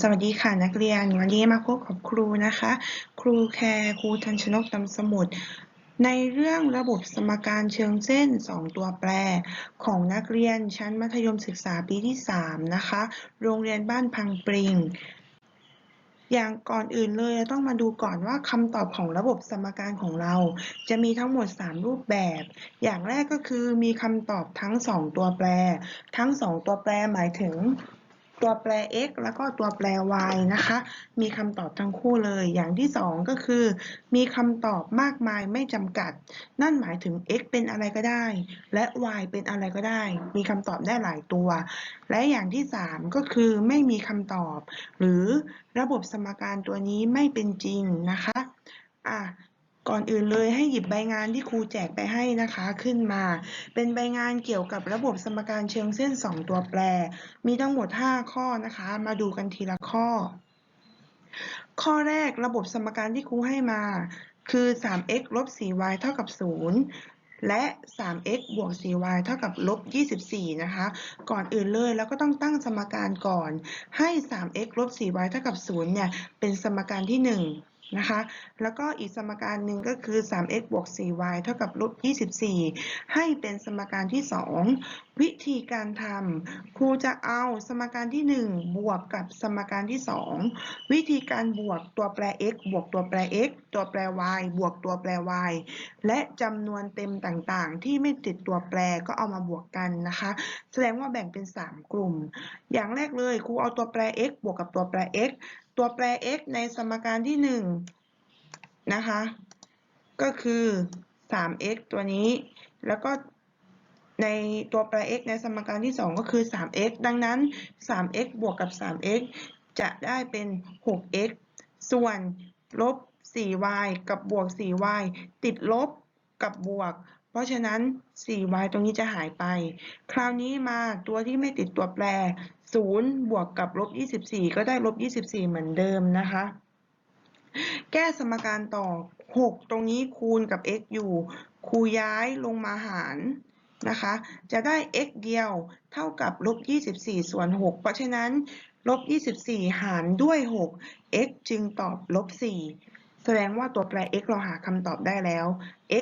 สวัสดีค่ะนักเรียน วันนี้มาพบกับครูนะคะ ครูแคร์ครูทันชนกตำสมุทรในเรื่องระบบสมการเชิงเส้น 2 ตัวแปร ของนักเรียนชั้นมัธยมศึกษาปีที่ 3 นะคะ โรงเรียนบ้านพังปริง อย่างก่อนอื่นเลยต้องมาดูก่อนว่าคำตอบของระบบสมการของเรา จะมีทั้งหมด 3 รูปแบบ อย่างแรกก็คือมีคำตอบทั้ง 2 ตัวแปร ทั้ง 2 ตัวแปรหมายถึง ตัวแปร x แล้วก็ตัวแปร y นะคะ มีคำตอบทั้งคู่เลย อย่างที่ 2 ก็คือ มีคำตอบมากมายไม่จำกัด นั่นหมายถึง x เป็นอะไรก็ได้ และ y เป็นอะไรก็ได้ มีคำตอบได้หลายตัว และอย่างที่ 3 ก็คือไม่มีคำตอบ หรือระบบสมการตัวนี้ไม่เป็นจริงนะคะอะ ก่อนอื่นเลยให้หยิบใบงานที่ครูแจกไปให้นะคะขึ้นมา เป็นใบงานเกี่ยวกับระบบสมการเชิงเส้น 2 ตัวแปร มีทั้งหมด 5 ข้อนะคะ มาดูกันทีละข้อ ข้อแรกระบบสมการที่ครูให้มา คือ 3x ลบ 4y เท่ากับ 0 และ 3x บวก 4y เท่ากับลบ 24 นะคะ ก่อนอื่นเลยแล้วก็ต้องตั้งสมการก่อน ให้ 3x ลบ 4y เท่ากับ 0 เนี่ย เป็นสมการที่ 1 นะคะ แล้วก็อีกสมการหนึ่งก็คือ 3x บวก 4y เท่ากับลบ24 ให้เป็นสมการที่ 2วิธีการทำครูจะเอาสมการที่ 1 บวกกับสมการที่ 2 วิธีการบวกตัวแปร x บวกตัวแปร x ตัวแปร y บวกตัวแปร y และจำนวนเต็มต่างๆ ที่ไม่ติดตัวแปรก็เอามาบวกกันนะคะ แสดงว่าแบ่งเป็น 3 กลุ่ม อย่างแรกเลยครูเอาตัวแปร x บวกกับตัวแปร x ตัวแปร x ในสมการที่ 1 นะคะ ก็คือ 3x ตัวนี้ แล้วก็ ในตัวแปร x ในสมการที่ 2 ก็คือ 3x ดังนั้น 3x บวกกับ 3x จะได้เป็น 6x ส่วนลบ 4y กับบวก 4y ติดลบกับบวก เพราะฉะนั้น 4y ตรงนี้จะหายไป คราวนี้มาตัวที่ไม่ติดตัวแปร 0 บวกกับลบ 24 ก็ได้ลบ 24 เหมือนเดิมนะคะ แก้สมการต่อ 6 ตรงนี้คูณกับ x อยู่ครูย้ายลงมาหาร นะคะ จะได้ x เดียวเท่ากับลบ24 ส่วน 6 เพราะฉะนั้นลบ24 หารด้วย 6 x จึงตอบลบ4แสดงว่าตัวแปร x เราหาคำตอบได้แล้ว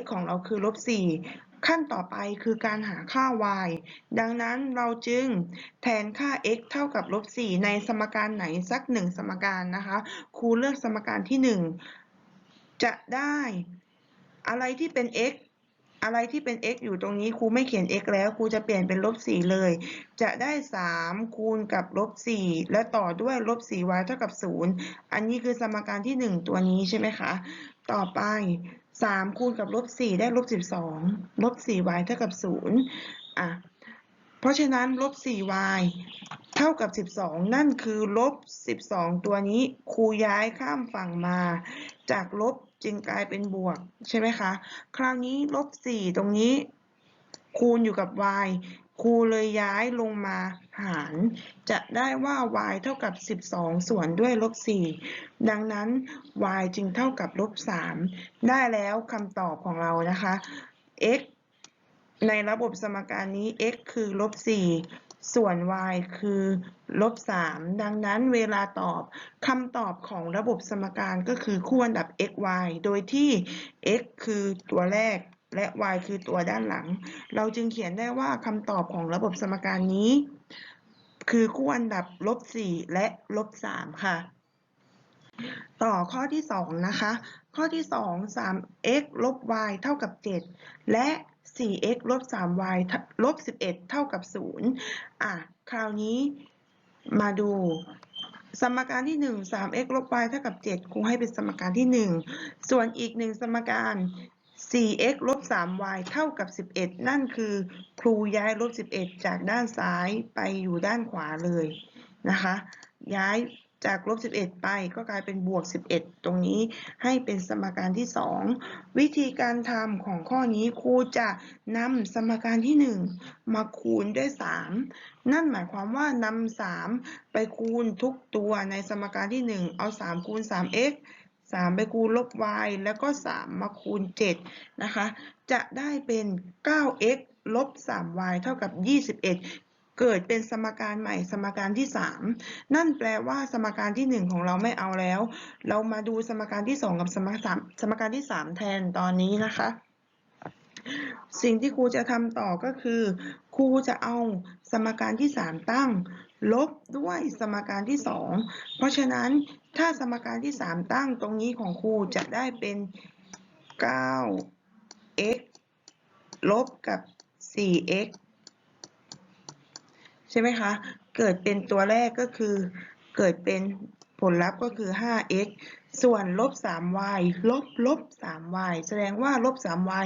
x ของเราคือลบ4ขั้นต่อไปคือการหาค่า y ดังนั้นเราจึงแทนค่า x เท่ากับลบ4ในสมการไหนสักหนึ่งสมการนะคะ ครูเลือกสมการที่ 1 จะได้อะไรที่เป็น x อะไรที่เป็น x อยู่ตรงนี้ครูไม่เขียน x แล้วครูจะเปลี่ยนเป็นลบ4เลย จะได้ 3 คูณกับลบ4และต่อด้วยลบ 4y เท่ากับ 0 อันนี้คือสมการที่ 1 ตัวนี้ใช่ไหมคะ ต่อไป 3 คูณกับลบ4ได้ลบ12ลบ 4y เท่ากับ 0 อะ เพราะฉะนั้นลบ 4y เท่ากับ 12 นั่นคือลบ 12 ตัวนี้ครูย้ายข้ามฝั่งมา จากลบ จึงกลายเป็นบวกใช่ไหมคะ คราวนี้ลบ4ตรงนี้ คูณอยู่กับ y ครูเลยย้ายลงมาหาร จะได้ว่า y เท่ากับ 12 ส่วนด้วยลบ 4 ดังนั้น y จึงเท่ากับลบ 3 ได้แล้วคำตอบของเรานะคะ x ในระบบสมการนี้ x คือลบ4 ส่วน y คือลบ 3 ดังนั้นเวลาตอบคำตอบของระบบสมการก็คือคู่อันดับ x y โดยที่ x คือตัวแรกและ y คือตัวด้านหลัง เราจึงเขียนได้ว่าคำตอบของระบบสมการนี้ คือคู่อันดับลบ 4 และลบ 3 ค่ะ ต่อข้อที่ 2 นะคะ ข้อที่ 2 3x ลบ y เท่ากับ 7 และ 4x ลบ 3y ลบ 11 เท่ากับ 0 อะ คราวนี้มาดู สมการที่ 1 3x ลบ y เท่ากับ 7ครูให้เป็นสมการที่ 1 ส่วนอีกหนึ่งสมการ 4x ลบ 3y เท่ากับ 11 นั่นคือครูย้ายลบ 11 จากด้านซ้ายไปอยู่ด้านขวาเลยนะคะ ย้าย จากลบ 11 ไปก็กลายเป็นบวก 11 ตรงนี้ให้เป็นสมการที่ 2 วิธีการทำของข้อนี้ครูจะนำสมการที่ 1 มาคูณด้วย 3 นั่นหมายความว่านำ3ไปคูณทุกตัวในสมการที่ 1 เอา 3 คูณ 3x 3 ไปคูณลบ y แล้วก็ 3 มาคูณ 7 นะคะ จะได้เป็น 9x ลบ 3y เท่ากับ 21 เกิดเป็นสมการใหม่สมการที่ 3 นั่นแปลว่าสมการที่ 1 ของเราไม่เอาแล้ว เรามาดูสมการที่ 2 กับสมการสมการที่ 3 แทนตอนนี้นะคะ สิ่งที่ครูจะทำต่อก็คือครูจะเอาสมการที่ 3 ตั้ง ลบด้วยสมการที่ 2 เพราะฉะนั้นถ้าสมการที่ 3 ตั้งตรงนี้ของครูจะได้เป็น 9x ลบกับ 4x ใช่ไหมคะ เกิดเป็นตัวแรกก็คือ เกิดเป็นผลลัพธ์ก็คือ 5x ส่วนลบ 3y ลบลบ 3y แสดงว่าลบ 3y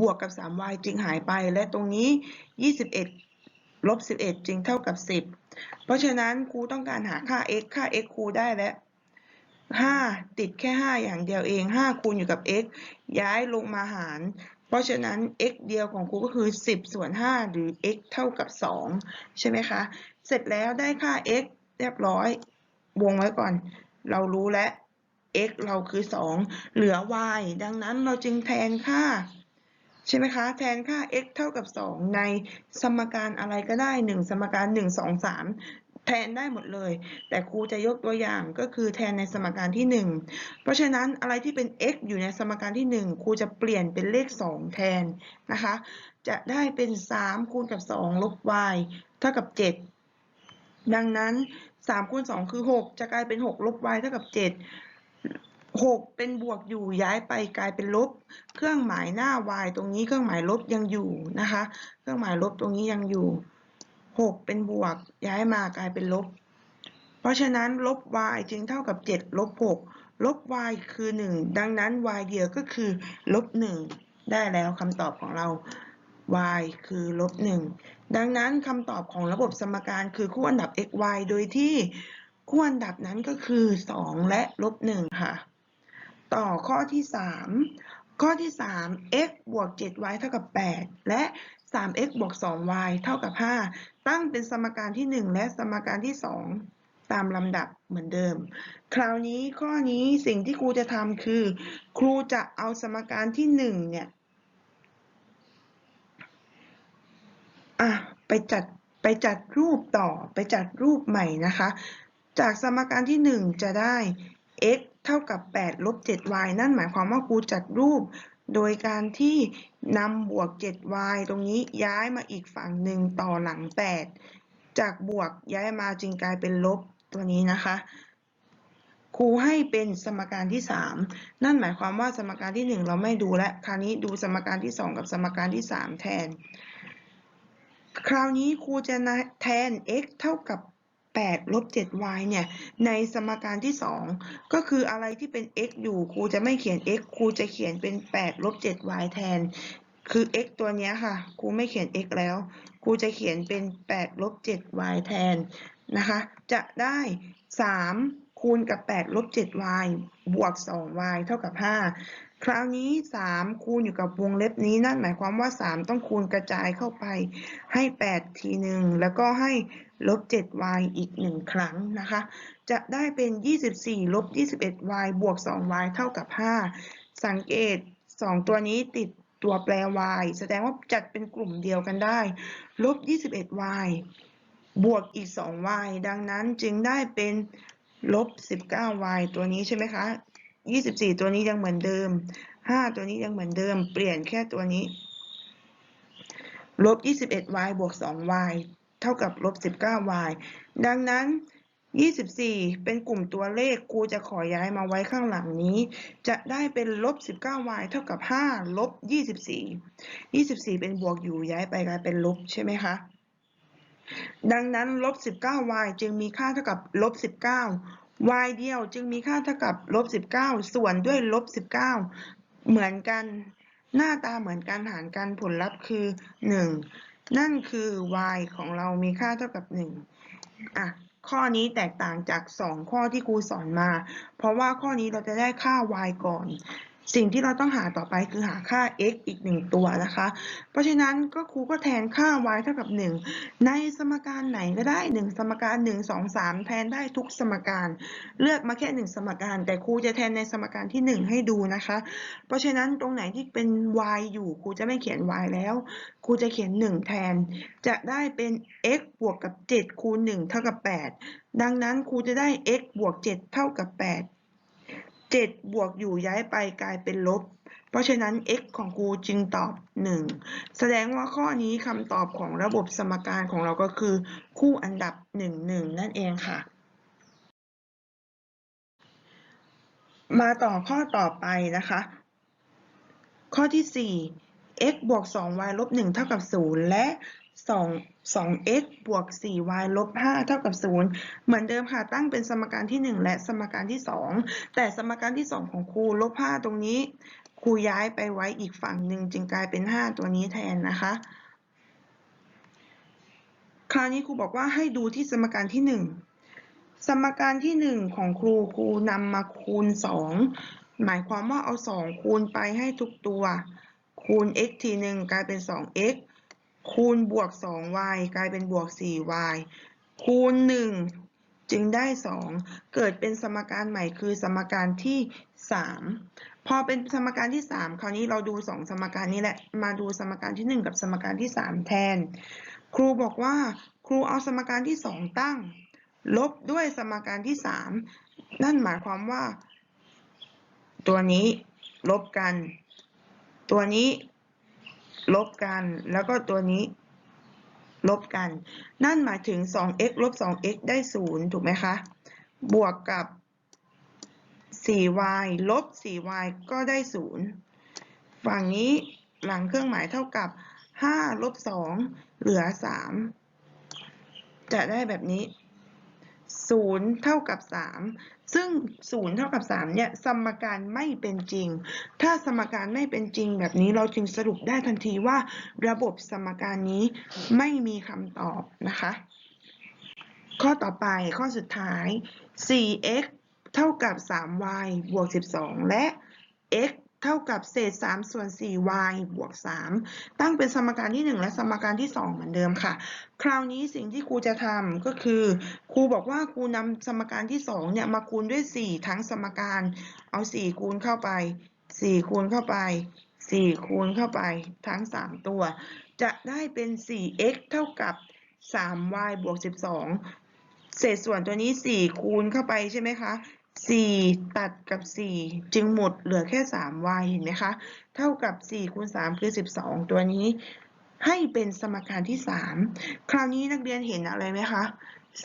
บวกกับ 3y จึงหายไป และตรงนี้ 21 ลบ 11 จึงเท่ากับ 10 เพราะฉะนั้นครูต้องการหาค่า x ค่า x ครูได้แล้ว 5 ติดแค่ 5 อย่างเดียวเอง 5 คูณอยู่กับ x ย้ายลงมาหาร เพราะฉะนั้น x เดียวของครูก็คือ 10 ส่วน 5 หรือ x เท่ากับ 2 ใช่ไหมคะ เสร็จแล้วได้ค่า x เรียบร้อยวงไว้ก่อน เรารู้แล้ว x เราคือ 2 เหลือ y ดังนั้นเราจึงแทนค่า ใช่ไหมคะ แทนค่า x เท่ากับ 2 ในสมการอะไรก็ได้ 1 สมการ 1 2 3 แทนได้หมดเลย แต่ครูจะยกตัวอย่างก็คือแทนในสมการที่ 1 เพราะฉะนั้นอะไรที่เป็น x อยู่ในสมการที่ 1 ครูจะเปลี่ยนเป็นเลข 2 แทนนะคะ จะได้เป็น 3 คูณกับ 2 ลบ y เท่ากับ 7 ดังนั้น 3 คูณ 2 คือ 6 จะกลายเป็น 6 ลบ y เท่ากับ 7 6 เป็นบวกอยู่ย้ายไปกลายเป็นลบ เครื่องหมายหน้า y ตรงนี้เครื่องหมายลบยังอยู่นะคะ เครื่องหมายลบตรงนี้ยังอยู่ 6 เป็นบวก ย้ายมากลายเป็นลบ เพราะฉะนั้นลบ y จึงเท่ากับ 7 ลบ 6 ลบ y คือ 1 ดังนั้น y เดียวก็คือลบ 1 ได้แล้วคำตอบของเรา y คือลบ 1 ดังนั้นคำตอบของระบบสมการคือคู่อันดับ x y โดยที่คู่อันดับนั้นก็คือ 2 และลบ 1 ค่ะ ต่อข้อที่ 3 ข้อที่ 3 x บวก 7y เท่ากับ 8 และ 3x บวก 2y เท่ากับ 5 ตั้งเป็นสมการที่ 1 และสมการที่ 2 ตามลำดับเหมือนเดิม คราวนี้ข้อนี้สิ่งที่ครูจะทำคือ ครูจะเอาสมการที่ 1 เนี่ยอะไปจัดไปจัดรูปต่อไปจัดรูปใหม่นะคะ จากสมการที่ 1 จะได้ x เท่ากับ 8 ลบ 7y นั่นหมายความว่าครูจัดรูป โดยการที่นำบวก 7y ตรงนี้ย้ายมาอีกฝั่งหนึ่งต่อหลัง 8 จากบวกย้ายมาจึงกลายเป็นลบตัวนี้นะคะ ครูให้เป็นสมการที่ 3 นั่นหมายความว่าสมการที่ 1 เราไม่ดูและคราวนี้ดูสมการที่ 2 กับสมการที่ 3 แทน คราวนี้ครูจะแทน x เท่ากับ 8ลบ 7y เนี่ย ในสมการที่ 2 ก็คืออะไรที่เป็น x อยู่ครูจะไม่เขียน x ครูจะเขียนเป็น8ลบ 7y แทน คือ x ตัวนี้ค่ะครูไม่เขียน x แล้วครูจะเขียนเป็น8ลบ 7y แทนนะคะ จะได้ 3 คูณกับ8ลบ 7y บวก 2y เท่ากับ 5 คราวนี้ 3 คูณอยู่กับวงเล็บนี้นั่นหมายความว่า 3 ต้องคูณกระจายเข้าไปให้ 8 ทีหนึ่งแล้วก็ให้ลบ 7y อีก 1 ครั้งนะคะ จะได้เป็น 24 ลบ 21y บวก 2y เท่ากับ 5 สังเกต 2 ตัวนี้ติดตัวแปร y แสดงว่าจัดเป็นกลุ่มเดียวกันได้ ลบ 21y บวกอีก 2y ดังนั้นจึงได้เป็นลบ 19y ตัวนี้ใช่ไหมคะ 24 ตัวนี้ยังเหมือนเดิม 5 ตัวนี้ยังเหมือนเดิม เปลี่ยนแค่ตัวนี้ ลบ 21y บวก 2y เท่ากับลบ 19y ดังนั้น 24 เป็นกลุ่มตัวเลขครูจะขอย้ายมาไว้ข้างหลังนี้ จะได้เป็นลบ 19y เท่ากับ 5 ลบ 24 24 เป็นบวกอยู่ย้ายไปกลายเป็นลบใช่ไหมคะ ดังนั้นลบ 19y จึงมีค่าเท่ากับลบ 19 y เดียวจึงมีค่าเท่ากับลบ19 ส่วนด้วยลบ19 เหมือนกัน หน้าตาเหมือนกันหารกันผลลัพธ์คือ 1 นั่นคือ y ของเรามีค่าเท่ากับ 1 อะ ข้อนี้แตกต่างจาก 2 ข้อที่ครูสอนมา เพราะว่าข้อนี้เราจะได้ค่า y ก่อน สิ่งที่เราต้องหาต่อไปคือหาค่า x อีกหนึ่งตัวนะคะ เพราะฉะนั้นก็ครูก็แทนค่า y เท่ากับ 1 ในสมการไหนก็ได้ 1 สมการ 1 2 3 แทนได้ทุกสมการ เลือกมาแค่ 1 สมการ แต่ครูจะแทนในสมการที่ 1 ให้ดูนะคะ เพราะฉะนั้นตรงไหนที่เป็น y อยู่ครูจะไม่เขียน y แล้ว ครูจะเขียน 1 แทน จะได้เป็น x บวกกับ 7 คูณ 1 เท่ากับ 8 ดังนั้นครูจะได้ x บวก 7 เท่ากับ 8 7 บวกอยู่ย้ายไปกลายเป็นลบ เพราะฉะนั้น x ของครูจึงตอบ 1 แสดงว่าข้อนี้คำตอบของระบบสมการของเราก็คือ คู่อันดับ 1 1 นั่นเองค่ะ มาต่อข้อต่อไปนะคะ ข้อที่ 4 x บวก 2y ลบ 1 เท่ากับ 0 และ 2 2x บวก 4y ลบ 5 เท่ากับ 0 เหมือนเดิมค่ะ ตั้งเป็นสมการที่ 1 และสมการที่ 2 แต่สมการที่ 2 ของครูลบ 5 ตรงนี้ ครูย้ายไปไว้อีกฝั่งหนึ่งจึงกลายเป็น 5 ตัวนี้แทนนะคะ คราวนี้ครูบอกว่าให้ดูที่สมการที่ 1 สมการที่ 1 ของครูครูนำมาคูณ 2 หมายความว่าเอา 2 คูณไปให้ทุกตัว คูณ x ทีหนึ่งกลายเป็น 2x คูณบวก 2y กลายเป็นบวก 4y คูณ 1 จึงได้ 2 เกิดเป็นสมการใหม่คือสมการที่ 3 พอเป็นสมการที่ 3 คราวนี้เราดู 2 สมการนี้แหละ มาดูสมการที่ 1 กับสมการที่ 3 แทน ครูบอกว่าครูเอาสมการที่ 2 ตั้ง ลบด้วยสมการที่ 3 นั่นหมายความว่า ตัวนี้ลบกัน ตัวนี้ ลบกัน แล้วก็ตัวนี้ลบกัน นั่นหมายถึง 2x ลบ 2x ได้ 0 ถูกไหมคะ บวกกับ 4y ลบ 4y ก็ได้ 0 ฝั่งนี้หลังเครื่องหมายเท่ากับ 5 ลบ 2 เหลือ 3 จะได้แบบนี้ 0 เท่ากับ 3 ซึ่ง 0 เท่ากับ 3 เนี่ย สมการไม่เป็นจริง ถ้าสมการไม่เป็นจริงแบบนี้เราจึงสรุปได้ทันทีว่าระบบสมการนี้ไม่มีคำตอบนะคะ ข้อต่อไปข้อสุดท้าย 4x เท่ากับ 3y บวก 12 และ x เท่ากับเศษ 3 ส่วน 4y บวก 3 ตั้งเป็นสมการที่ 1 และสมการที่ 2 เหมือนเดิมค่ะ คราวนี้สิ่งที่ครูจะทำก็คือ ครูบอกว่าครูนำสมการที่ 2 เนี่ยมาคูณด้วย 4 ทั้งสมการ เอา 4 คูณเข้าไป 4 คูณเข้าไป 4 คูณเข้าไปทั้ง 3 ตัว จะได้เป็น 4x เท่ากับ 3y บวก 12 เศษส่วนตัวนี้ 4 คูณเข้าไปใช่ไหมคะ 4ตัดกับ4จึงหมดเหลือแค่ 3y เห็นไหมคะ เท่ากับ4คูณ3คือ12ตัวนี้ให้เป็นสมการที่3คราวนี้นักเรียนเห็นอะไรไหมคะ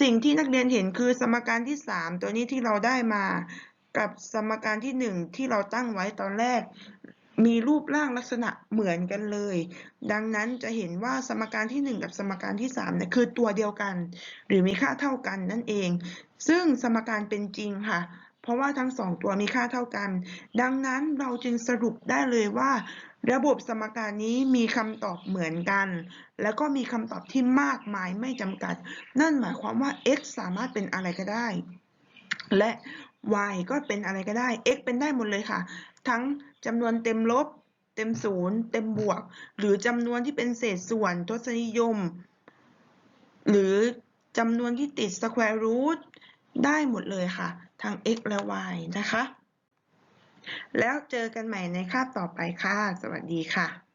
สิ่งที่นักเรียนเห็นคือสมการที่3ตัวนี้ที่เราได้มา กับสมการที่1ที่เราตั้งไว้ตอนแรก มีรูปร่างลักษณะเหมือนกันเลย ดังนั้นจะเห็นว่าสมการที่ 1 กับสมการที่3เนี่ยคือตัวเดียวกัน หรือมีค่าเท่ากันนั่นเอง ซึ่งสมการเป็นจริงค่ะ เพราะว่าทั้งสองตัวมีค่าเท่ากัน ดังนั้นเราจึงสรุปได้เลยว่า ระบบสมการนี้มีคำตอบเหมือนกัน แล้วก็มีคำตอบที่มากมายไม่จำกัด นั่นหมายความว่า x สามารถเป็นอะไรก็ได้ และ y ก็เป็นอะไรก็ได้ x เป็นได้หมดเลยค่ะ ทั้งจำนวนเต็มลบ เต็มศูนย์เต็มบวก หรือจำนวนที่เป็นเศษส่วนทศนิยม หรือจำนวนที่ติด square root ได้หมดเลยค่ะ ทั้ง x และ y นะคะ แล้วเจอกันใหม่ในคาบต่อไปค่ะ สวัสดีค่ะ